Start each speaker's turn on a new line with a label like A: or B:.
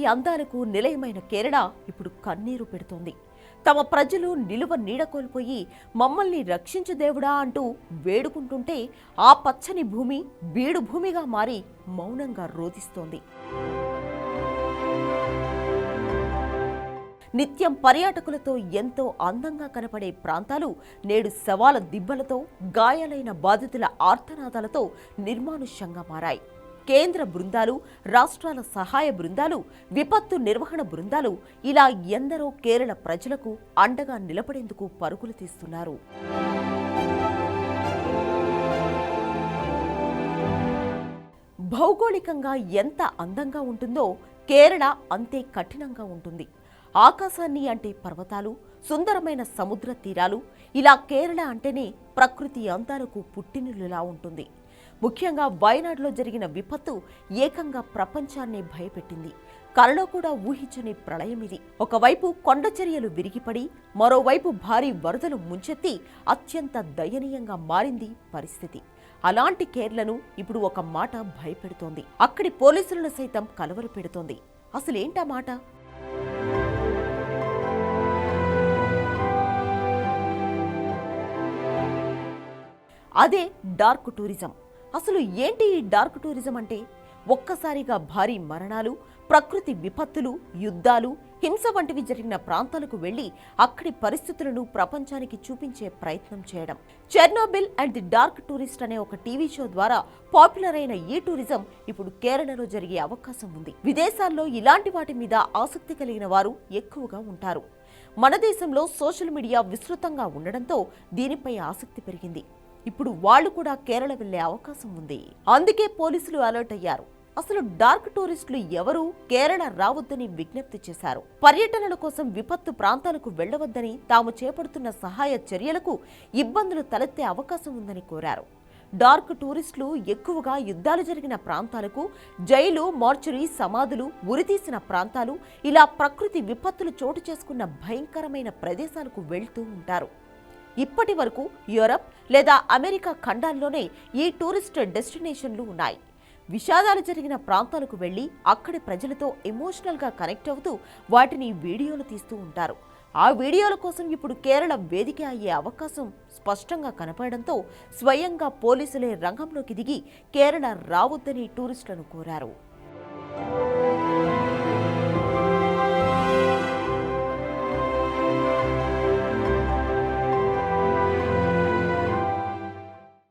A: ప్రకృతి అందాలకు నిలయమైన కేరళ ఇప్పుడు కన్నీరు పెడుతోంది. తమ ప్రజలు నిలువ నీడ కోల్పోయి మమ్మల్ని రక్షించు దేవుడా అంటూ వేడుకుంటుంటే ఆ పచ్చని భూమి బీడు భూమిగా మారి మౌనంగా రోధిస్తోంది. నిత్యం పర్యాటకులతో ఎంతో అందంగా కనపడే ప్రాంతాలు నేడు శవాల దిబ్బలతో గాయాలైన బాధితుల ఆర్తనాదాలతో నిర్మానుష్యంగా మారాయి. కేంద్ర బృందాలు రాష్ట్రాల సహాయ బృందాలు విపత్తు నిర్వహణ బృందాలు ఇలా ఎందరో కేరళ ప్రజలకు అండగా నిలబడేందుకు పరుగులు తీస్తున్నారు. భౌగోళికంగా ఎంత అందంగా ఉంటుందో కేరళ అంతే కఠినంగా ఉంటుంది. ఆకాశాన్ని అంటే పర్వతాలు సుందరమైన సముద్ర తీరాలు ఇలా కేరళ అంటేనే ప్రకృతి అందాలకు పుట్టినిల్లులా ఉంటుంది. ముఖ్యంగా వయనాడులో జరిగిన విపత్తు ఏకంగా ప్రపంచాన్నే భయపెట్టింది. కలలో కూడా ఊహించని ప్రళయం ఇది. ఒకవైపు కొండ చర్యలు విరిగిపడి మరోవైపు భారీ వరదలు ముంచెత్తి అత్యంత దయనీయంగా మారింది పరిస్థితి. అలాంటి కేర్లను ఇప్పుడు ఒక మాట భయపెడుతోంది. అక్కడి పోలీసులను సైతం కలవర పెడుతోంది. అసలేంటా మాట? అదే డార్క్ టూరిజం. అసలు ఏంటి ఈ డార్క్ టూరిజం అంటే? ఒక్కసారిగా భారీ మరణాలు ప్రకృతి విపత్తులు యుద్ధాలు హింస వంటివి జరిగిన ప్రాంతాలకు వెళ్ళి అక్కడి పరిస్థితులను ప్రపంచానికి చూపించే ప్రయత్నం చేయడం. Chernobyl and the dark tourist అనే ఒక టీవీ షో ద్వారా పాపులర్ అయిన ఈ టూరిజం ఇప్పుడు కేరళలో జరిగే అవకాశం ఉంది. విదేశాల్లో ఇలాంటి వాటి మీద ఆసక్తి కలిగిన వారు ఎక్కువగా ఉంటారు. మన దేశంలో సోషల్ మీడియా విస్తృతంగా ఉండడంతో దీనిపై ఆసక్తి పెరిగింది. ఇప్పుడు వాళ్ళు కూడా కేరళ వెళ్ళే అవకాశం ఉంది. అందుకే పోలీసులు అలర్ట్ అయ్యారు. అసలు డార్క్ టూరిస్టులు ఎవరు? కేరళ రావద్దని విజ్ఞప్తి చేశారు. పర్యటనల కోసం విపత్తు ప్రాంతాలకు వెళ్ళవద్దని తాము చేపడుతున్న సహాయ చర్యలకు ఇబ్బందులు తలెత్తే అవకాశం ఉందని కోరారు. డార్క్ టూరిస్టులు ఎక్కువగా యుద్ధాలు జరిగిన ప్రాంతాలకు జైలు మార్చురీ సమాధులు ఉరితీసిన ప్రాంతాలు ఇలా ప్రకృతి విపత్తులు చోటు చేసుకున్న భయంకరమైన ప్రదేశాలకు వెళ్తూ ఉంటారు. ఇప్పటి వరకు యూరప్ లేదా అమెరికా ఖండాల్లోనే ఈ టూరిస్ట్ డెస్టినేషన్లు ఉన్నాయి. విషాదాలు జరిగిన ప్రాంతాలకు వెళ్ళి అక్కడి ప్రజలతో ఎమోషనల్గా కనెక్ట్ అవుతూ వాటిని వీడియోలు తీస్తూ ఉంటారు. ఆ వీడియోల కోసం ఇప్పుడు కేరళ వేదిక అయ్యే అవకాశం స్పష్టంగా కనపడడంతో స్వయంగా పోలీసులే రంగంలోకి దిగి కేరళ రావద్దని టూరిస్టులను కోరారు.